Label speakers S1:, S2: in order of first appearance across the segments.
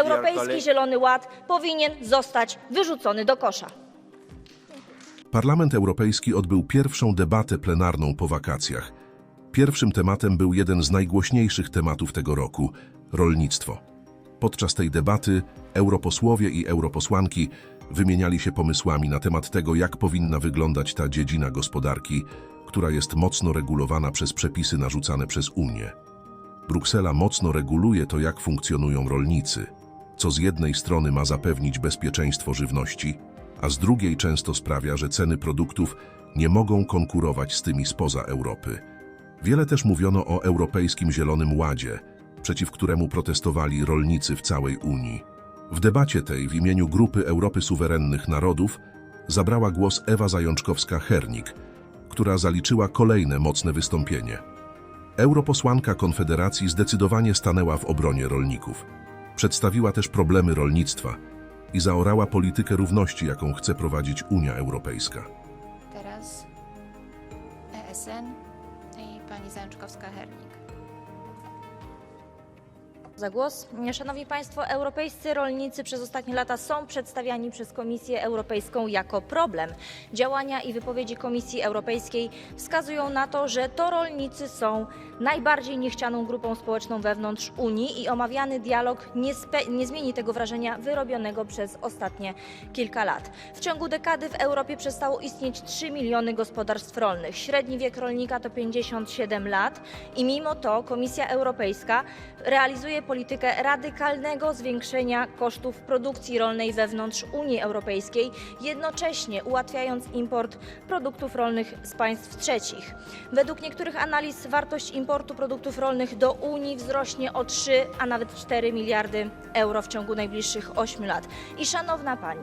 S1: Europejski Zielony Ład powinien zostać wyrzucony do kosza.
S2: Parlament Europejski odbył pierwszą debatę plenarną po wakacjach. Pierwszym tematem był jeden z najgłośniejszych tematów tego roku rolnictwo. Podczas tej debaty europosłowie i europosłanki wymieniali się pomysłami na temat tego, jak powinna wyglądać ta dziedzina gospodarki, która jest mocno regulowana przez przepisy narzucane przez Unię. Bruksela mocno reguluje to, jak funkcjonują rolnicy, co z jednej strony ma zapewnić bezpieczeństwo żywności, a z drugiej często sprawia, że ceny produktów nie mogą konkurować z tymi spoza Europy. Wiele też mówiono o Europejskim Zielonym Ładzie, przeciw któremu protestowali rolnicy w całej Unii. W debacie tej w imieniu Grupy Europy Suwerennych Narodów zabrała głos Ewa Zajączkowska-Hernik, która zaliczyła kolejne mocne wystąpienie. Europosłanka Konfederacji zdecydowanie stanęła w obronie rolników. Przedstawiła też problemy rolnictwa i zaorała politykę równości, jaką chce prowadzić Unia Europejska.
S3: Teraz ESN i pani Zajączkowska-Hernik.
S1: Za głos. Szanowni Państwo, europejscy rolnicy przez ostatnie lata są przedstawiani przez Komisję Europejską jako problem. Działania i wypowiedzi Komisji Europejskiej wskazują na to, że to rolnicy są najbardziej niechcianą grupą społeczną wewnątrz Unii i omawiany dialog nie, nie zmieni tego wrażenia wyrobionego przez ostatnie kilka lat. W ciągu dekady w Europie przestało istnieć 3 miliony gospodarstw rolnych. Średni wiek rolnika to 57 lat i mimo to Komisja Europejska realizuje politykę radykalnego zwiększenia kosztów produkcji rolnej wewnątrz Unii Europejskiej, jednocześnie ułatwiając import produktów rolnych z państw trzecich. Według niektórych analiz wartość importu produktów rolnych do Unii wzrośnie o 3, a nawet 4 miliardy euro w ciągu najbliższych 8 lat. I szanowna pani,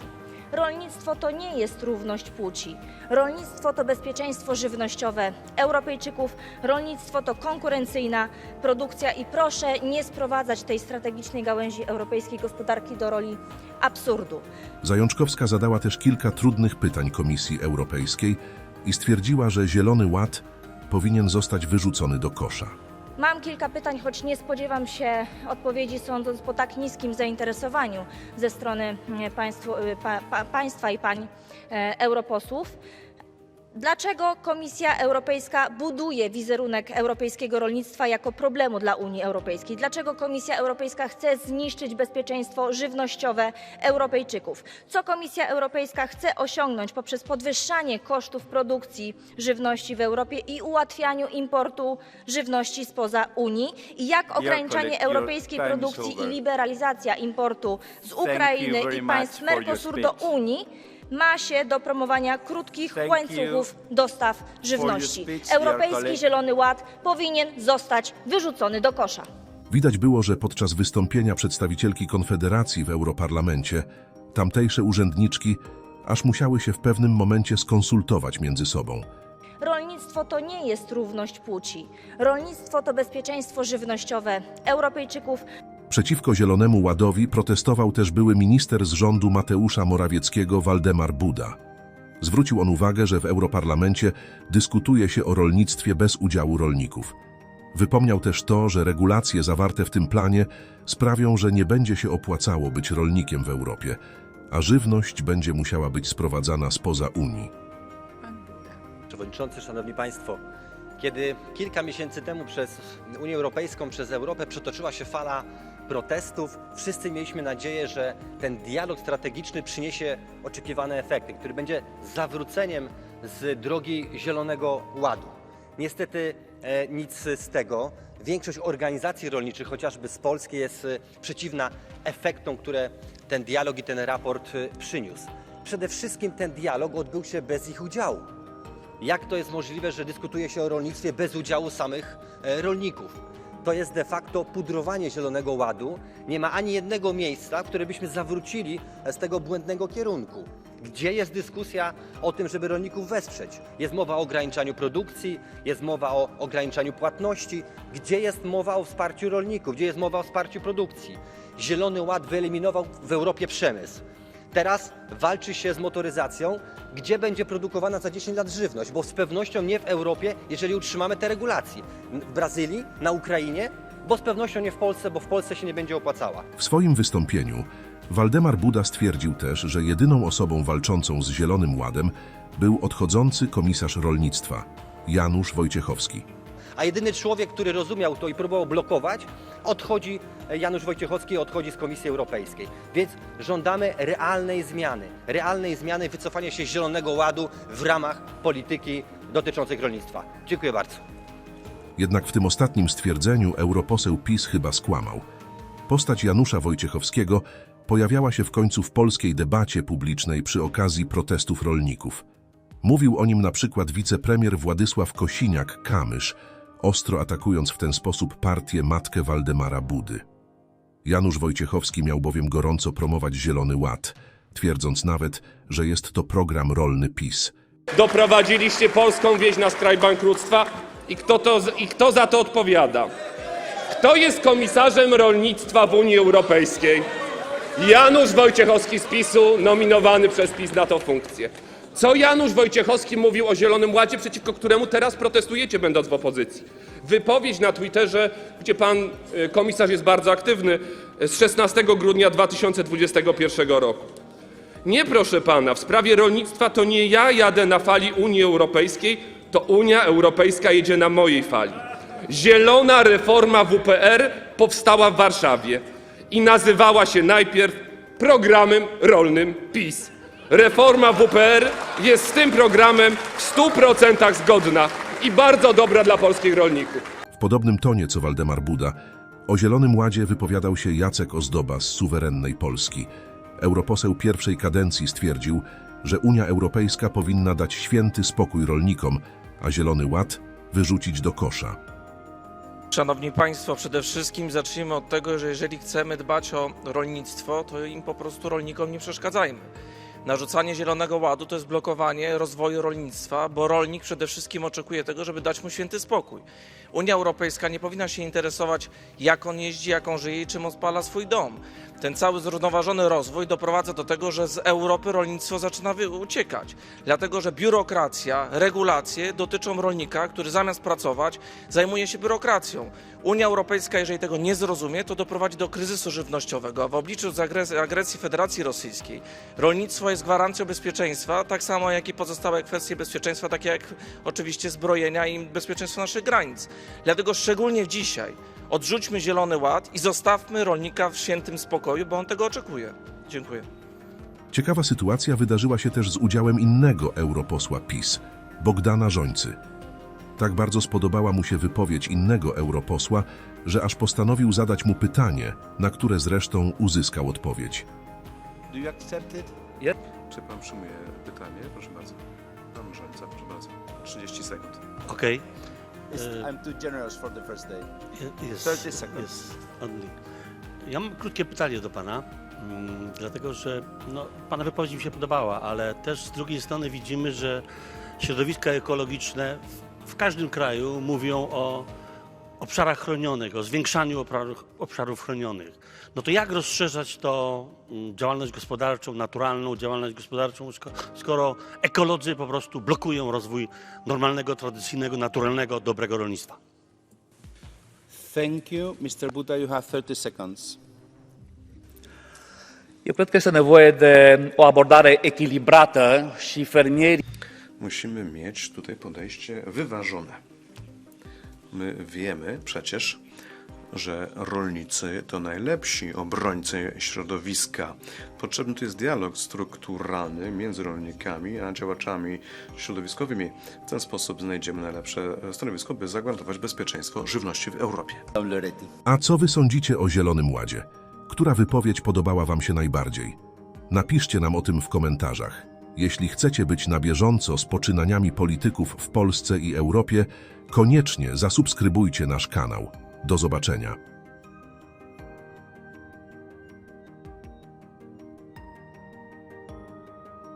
S1: Rolnictwo to nie jest równość płci. Rolnictwo to bezpieczeństwo żywnościowe Europejczyków. Rolnictwo to konkurencyjna produkcja i proszę nie sprowadzać tej strategicznej gałęzi europejskiej gospodarki do roli absurdu.
S2: Zajączkowska zadała też kilka trudnych pytań Komisji Europejskiej i stwierdziła, że Zielony Ład powinien zostać wyrzucony do kosza.
S1: Mam kilka pytań, choć nie spodziewam się odpowiedzi, sądząc po tak niskim zainteresowaniu ze strony e, państwu, e, pa, pa, państwa i pań e, europosłów. Dlaczego Komisja Europejska buduje wizerunek europejskiego rolnictwa jako problemu dla Unii Europejskiej? Dlaczego Komisja Europejska chce zniszczyć bezpieczeństwo żywnościowe Europejczyków? Co Komisja Europejska chce osiągnąć poprzez podwyższanie kosztów produkcji żywności w Europie i ułatwianiu importu żywności spoza Unii? I jak ograniczanie europejskiej produkcji i liberalizacja importu z Ukrainy i państw Mercosuru do. Unii ma się do promowania krótkich
S4: Thank
S1: łańcuchów dostaw żywności. Europejski. Zielony Ład powinien zostać wyrzucony do kosza.
S2: Widać było, że podczas wystąpienia przedstawicielki Konfederacji w Europarlamencie tamtejsze urzędniczki aż musiały się w pewnym momencie skonsultować między sobą.
S1: Rolnictwo to nie jest równość płci. Rolnictwo to bezpieczeństwo żywnościowe Europejczyków.
S2: Przeciwko Zielonemu Ładowi protestował też były minister z rządu Mateusza Morawieckiego Waldemar Buda. Zwrócił on uwagę, że w Europarlamencie dyskutuje się o rolnictwie bez udziału rolników. Wypomniał też to, że regulacje zawarte w tym planie sprawią, że nie będzie się opłacało być rolnikiem w Europie, a żywność będzie musiała być sprowadzana spoza Unii.
S5: Przewodniczący, Szanowni Państwo, kiedy kilka miesięcy temu przez Unię Europejską, przez Europę przetoczyła się fala protestów, wszyscy mieliśmy nadzieję, że ten dialog strategiczny przyniesie oczekiwane efekty, który będzie zawróceniem z drogi Zielonego Ładu. Niestety e, nic z tego. Większość organizacji rolniczych, chociażby z Polski, jest e, przeciwna efektom, które ten dialog i ten raport e, przyniósł. Przede wszystkim ten dialog odbył się bez ich udziału. Jak to jest możliwe, że dyskutuje się o rolnictwie bez udziału samych e, rolników? To jest de facto pudrowanie Zielonego Ładu. Nie ma ani jednego miejsca, w które byśmy zawrócili z tego błędnego kierunku. Gdzie jest dyskusja o tym, żeby rolników wesprzeć? Jest mowa o ograniczaniu produkcji, jest mowa o ograniczaniu płatności. Gdzie jest mowa o wsparciu rolników? Gdzie jest mowa o wsparciu produkcji? Zielony Ład wyeliminował w Europie przemysł. Teraz walczy się z motoryzacją, gdzie będzie produkowana za 10 lat żywność, bo z pewnością nie w Europie, jeżeli utrzymamy te regulacje. W Brazylii, na Ukrainie bo z pewnością nie w Polsce, bo w Polsce się nie będzie opłacała.
S2: W swoim wystąpieniu Waldemar Buda stwierdził też, że jedyną osobą walczącą z Zielonym Ładem był odchodzący komisarz rolnictwa Janusz Wojciechowski.
S5: A jedyny człowiek, który rozumiał to i próbował blokować, odchodzi, Janusz Wojciechowski odchodzi z Komisji Europejskiej. Więc żądamy realnej zmiany, realnej zmiany, wycofania się z Zielonego Ładu w ramach polityki dotyczących rolnictwa. Dziękuję bardzo.
S2: Jednak w tym ostatnim stwierdzeniu europoseł PiS chyba skłamał. Postać Janusza Wojciechowskiego pojawiała się w końcu w polskiej debacie publicznej przy okazji protestów rolników. Mówił o nim na przykład wicepremier Władysław Kosiniak-Kamysz, ostro atakując w ten sposób partię matkę Waldemara Budy. Janusz Wojciechowski miał bowiem gorąco promować Zielony Ład, twierdząc nawet, że jest to program rolny PiS.
S4: Doprowadziliście polską wieś na skraj bankructwa i kto, to, i kto za to odpowiada? Kto jest komisarzem rolnictwa w Unii Europejskiej? Janusz Wojciechowski z PiSu, nominowany przez PiS na tą funkcję. Co Janusz Wojciechowski mówił o Zielonym Ładzie, przeciwko któremu teraz protestujecie, będąc w opozycji? Wypowiedź na Twitterze, gdzie pan y, komisarz jest bardzo aktywny, z 16 grudnia 2021 roku. Nie, proszę pana, w sprawie rolnictwa to nie ja jadę na fali Unii Europejskiej, to Unia Europejska jedzie na mojej fali. Zielona reforma WPR powstała w Warszawie i nazywała się najpierw programem rolnym PiS. Reforma WPR jest z tym programem w 100% zgodna i bardzo dobra dla polskich rolników.
S2: W podobnym tonie co Waldemar Buda, o Zielonym Ładzie wypowiadał się Jacek Ozdoba z suwerennej Polski. Europoseł pierwszej kadencji stwierdził, że Unia Europejska powinna dać święty spokój rolnikom, a Zielony Ład wyrzucić do kosza.
S6: Szanowni Państwo, przede wszystkim zacznijmy od tego, że jeżeli chcemy dbać o rolnictwo, to im po prostu rolnikom nie przeszkadzajmy. Narzucanie Zielonego Ładu to jest blokowanie rozwoju rolnictwa, bo rolnik przede wszystkim oczekuje tego, żeby dać mu święty spokój. Unia Europejska nie powinna się interesować, jak on jeździ, jak on żyje i czym odpala swój dom. Ten cały zrównoważony rozwój doprowadza do tego, że z Europy rolnictwo zaczyna uciekać. Dlatego, że biurokracja, regulacje dotyczą rolnika, który zamiast pracować zajmuje się biurokracją. Unia Europejska, jeżeli tego nie zrozumie, to doprowadzi do kryzysu żywnościowego. A w obliczu agresji Federacji Rosyjskiej rolnictwo jest gwarancją bezpieczeństwa, tak samo jak i pozostałe kwestie bezpieczeństwa, takie jak oczywiście zbrojenia i bezpieczeństwo naszych granic. Dlatego szczególnie dzisiaj odrzućmy Zielony Ład i zostawmy rolnika w świętym spokoju, bo on tego oczekuje. Dziękuję.
S2: Ciekawa sytuacja wydarzyła się też z udziałem innego europosła PiS, Bogdana Żońcy. Tak bardzo spodobała mu się wypowiedź innego europosła, że aż postanowił zadać mu pytanie, na które zresztą uzyskał odpowiedź.
S7: Do you accept it?
S8: Czy pan przyjmuje pytanie? Proszę bardzo. Pan rządca, proszę bardzo. 30 sekund.
S9: Okay. Uh,
S7: I'm too generous for the first day.
S9: Yes,
S7: 30 seconds.
S9: yes, only. Ja mam krótkie pytanie do Pana, mm, dlatego że no, Pana wypowiedź mi się podobała, ale też z drugiej strony widzimy, że środowiska ekologiczne w, w każdym kraju mówią o obszarach chronionych, o zwiększaniu obszarów, obszarów chronionych. No to jak rozszerzać to mm, działalność gospodarczą, naturalną działalność gospodarczą, sko- skoro ekolodzy po prostu blokują rozwój normalnego, tradycyjnego, naturalnego, dobrego rolnictwa?
S7: Thank you. Mr. Buda, you have 30 seconds.
S10: Eu cred că este nevoie de o abordare echilibrată și fermierii
S8: Musimy mieć tutaj podejście wyważone. My wiemy przecież, że rolnicy to najlepsi obrońcy środowiska. Potrzebny tu jest dialog strukturalny między rolnikami a działaczami środowiskowymi. W ten sposób znajdziemy najlepsze stanowisko, by zagwarantować bezpieczeństwo żywności w Europie.
S2: A co wy sądzicie o Zielonym Ładzie? Która wypowiedź podobała wam się najbardziej? Napiszcie nam o tym w komentarzach. Jeśli chcecie być na bieżąco z poczynaniami polityków w Polsce i Europie, koniecznie zasubskrybujcie nasz kanał. Do zobaczenia.